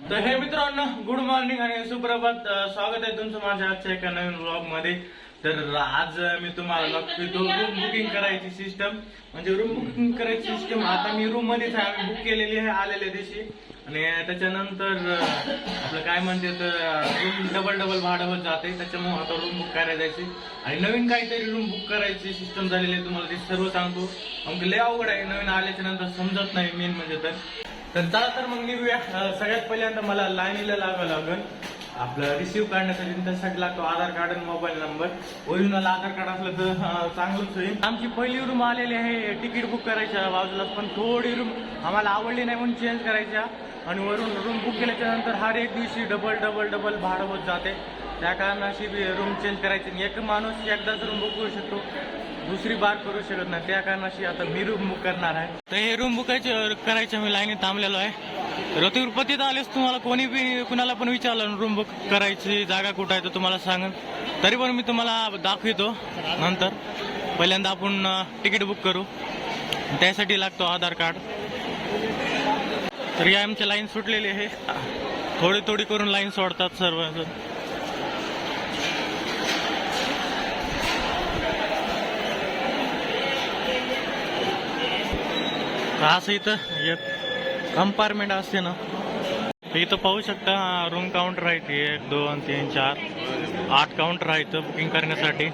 तर हे मित्रांनो गुड मॉर्निंग आणि सुप्रभात स्वागत आहे तुमचं माझ्या आजच्या एका नवीन ब्लॉगमध्ये तर आज मी तुम्हाला रूम बुकिंग करायची सिस्टम म्हणजे रूम बुकिंग करायची सिस्टम आता मी रूम मध्येच आहे आम्ही बुक केलेली आहे आलेल्या दिवशी. आणि त्याच्यानंतर आपलं काय म्हणते रूम डबल डबल भाडं होत जाते. त्याच्यामुळे आता रूम बुक करायला जायची. आणि नवीन काहीतरी रूम बुक करायची सिस्टम झालेली आहे तुम्हाला ते सर्व सांगतो. मग लय अवघड आहे नवीन आल्याच्यानंतर समजत नाही मेन म्हणजे तर. तर चला तर मग निघूया. सगळ्यात पहिल्यांदा मला लाईनीला लागावं लागेल. आपलं रिसिव्ह करण्यासाठी त्यासाठी लागतो आधार कार्ड आणि mobile number original Aadhaar card असलं तर चांगलंच होईल. आमची पहिली रूम आलेली आहे तिकीट बुक करायच्या बाजूला. पण थोडी रूम आम्हाला आवडली नाही म्हणून चेंज करायच्या. आणि वरून रूम बुक केल्याच्यानंतर हर एक दिवशी डबल डबल डबल भाडं होत जाते. त्या कारणाशी रूम चेंज करायची. एक माणूस एकदाच रूम बुक करू शकतो. दुसरी बार करू शकत नाही. त्या कारणाशी आता मी रूम बुक करणार आहे. तर हे रूम बुकायचे करायचे मी लाईनीत थांबलेलो आहे. रतिपतीत आलेच तुम्हाला कोणी बी कुणाला पण विचारलं रूम बुक करायची जागा कुठं आहे तर तुम्हाला सांगेन. तरी पण मी तुम्हाला दाखवितो नंतर. पहिल्यांदा आपण तिकीट बुक करू. त्यासाठी लागतो आधार कार्ड तर या आमची लाईन सुटलेली आहे. थोडी थोडी करून लाईन सोडतात सर्व असं इथं एक कंपार्टमेंट असते ना. इथं पाहू शकता रूम काउंटर आहे ते एक दोन तीन चार आठ काउंटर आहे इथं बुकिंग करण्यासाठी.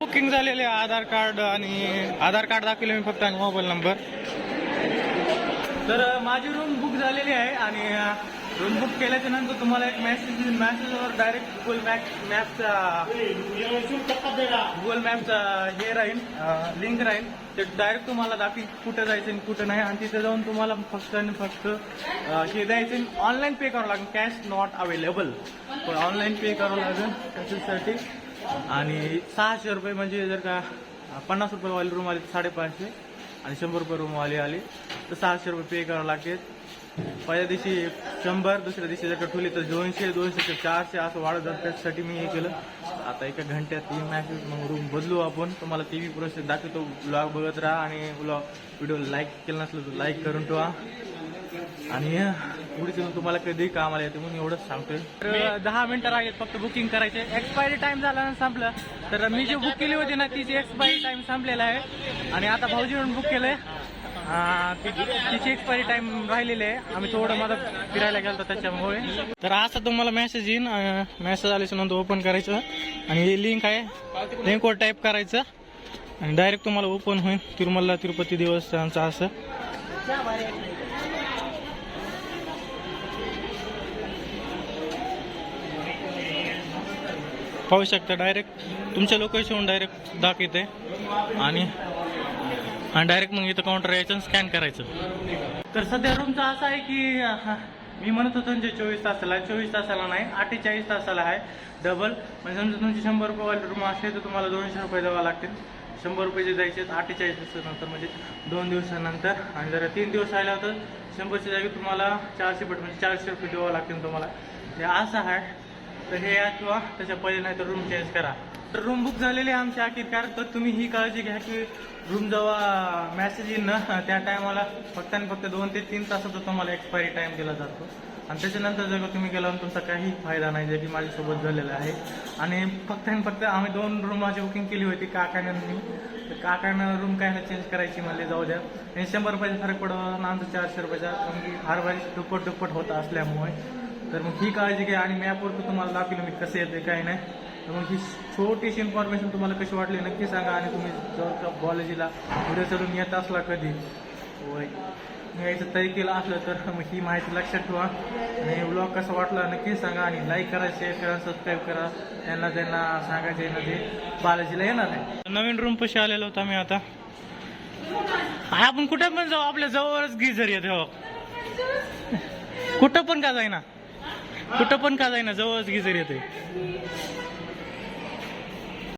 बुकिंग झालेले आधार कार्ड आणि आधार कार्ड दाखवले मी फक्त आणि मोबाईल नंबर तर माझी रूम बुक झालेली आहे आणि रूम बुक केल्याच्यानंतर तुम्हाला एक मेसेज मॅसेजवर डायरेक्ट गुगल मॅप मॅपचा गुगल मॅपचा हे राहील. लिंक राहील. ते डायरेक्ट तुम्हाला दाखवी कुठं जायचं आणि कुठं नाही. आणि तिथे जाऊन तुम्हाला फक्त आणि फक्त हे द्यायचं ऑनलाईन पे करावं लागेल. कॅश नॉट अवेलेबल पण ऑनलाईन पे करावं लागेल त्याच्यासाठी. आणि सहाशे रुपये म्हणजे जर का पन्नास रुपयेवाली रूम आली तर साडेपाचशे आणि शंभर रुपये रूम वाली आली तर सहाशे रुपये पे करावं लागेल. पहिल्या दिवशी शंभर दुसऱ्या दिवशी जर ठेवली तर दोनशे दोनशे ते चारशे असं वाढत जात. त्याच्यासाठी मी हे केलं. आता एका घंट्यात तीन मॅसेज मग रूम बदलू आपण. तुम्हाला टी व्ही प्रोसेस दाखवतो. ब्लॉग बघत राहा आणि ब्लॉग व्हिडिओ लाईक केलं नसलं तर लाईक करून ठेवा. आणि पुढे तुम्हाला कधी कामाला येते म्हणून एवढंच सांगतोय. तर दहा मिनिटं लागेल फक्त बुकिंग करायचे. एक्सपायरी टाइम झाला ना संपलं. तर मी जी बुक केली होती ना तिची एक्सपायरी टाइम संपलेला आहे. आणि आता भाऊजी म्हणून बुक केलंय. आहे तिची एक्सपायरी टाइम राहिलेली आहे. आम्ही थोडं मला फिरायला गेलो त्याच्यामुळे. तर असं तुम्हाला मेसेज येईन. मेसेज आल्याच्यानंतर ओपन करायचं. आणि लिंक आहे. लिंकवर टाईप करायचं. आणि डायरेक्ट तुम्हाला ओपन होईल. तिरुमला तिरुपती देवस्थानचं असं. पाहू शकता डायरेक्ट तुमच्या लोकेशन डायरेक्ट दाखवते. आणि आणि डायरेक्ट मग इथं काउंटर यायचं आणि स्कॅन करायचं. तर सध्या रूमचं असं आहे की मी म्हणत होतो तुमचे चोवीस तासाला चोवीस तासाला नाही अठ्ठेचाळीस तासाला आहे. डबल म्हणजे समजा तुमची शंभर रुपयेवाली रूम असेल तर तुम्हाला दोनशे रुपये द्यावं लागतील. शंभर रुपये जे द्यायचे आहेत अठ्ठेचाळीस दिवसानंतर म्हणजे दोन दिवसानंतर. आणि जर तीन दिवस राहिला तर शंभरच्या जागी तुम्हाला चारशे पट म्हणजे चारशे रुपये द्यावं लागतील तुम्हाला. हे असं आहे. तर हे या किंवा त्याच्या पहिले नाही तर रूम चेंज करा. तर रूम बुक झालेली आहे आमच्या अखेरकार तर तुम्ही ही काळजी घ्या की रूम जेव्हा मॅसेज येईल ना त्या टायमाला फक्त आणि फक्त दोन ते तीन तासाचा तुम्हाला एक्सपायरी टाइम दिला जातो. आणि त्याच्यानंतर जर तुम्ही गेला तुमचा काही फायदा नाही जे की माझ्यासोबत झालेला आहे. आणि फक्त आणि फक्त आम्ही दोन रूमाची बुकिंग केली होती काकानं. मी तर काकानं रूम काय चेंज करायची म्हणले जाऊ द्या. आणि शंभर रुपयाचा फरक पडतो आमचं चारशे रुपयाचा. कारण की हर वेळेस दुप्पट दुप्पट होत असल्यामुळे. तर मग ही काळजी घ्या. आणि मॅपवर तुम्हाला दाखवलं मी कसं येते काय नाही. तर मग ही छोटीशी इन्फॉर्मेशन तुम्हाला कशी वाटली नक्की सांगा आणि तुम्ही जर कॉलेजीला पुढे चढून येत असला कधी. वय यायचं तरी केलं असलं तर मग ही माहिती लक्षात ठेवा. आणि ब्लॉग कसा वाटला नक्की सांगा आणि लाईक करा शेअर करा सबस्क्राईब करा. त्यांना त्यांना आहे ना ते बालाजीला येणार आहे. नवीन रूम पशी आलेलो होतो आम्ही आता. आपण कुठे पण जाऊ आपल्या जवळच गिझर येते हो. कुठं पण का जाईना. कुठं पण का जाईना जवळच गिझर येते.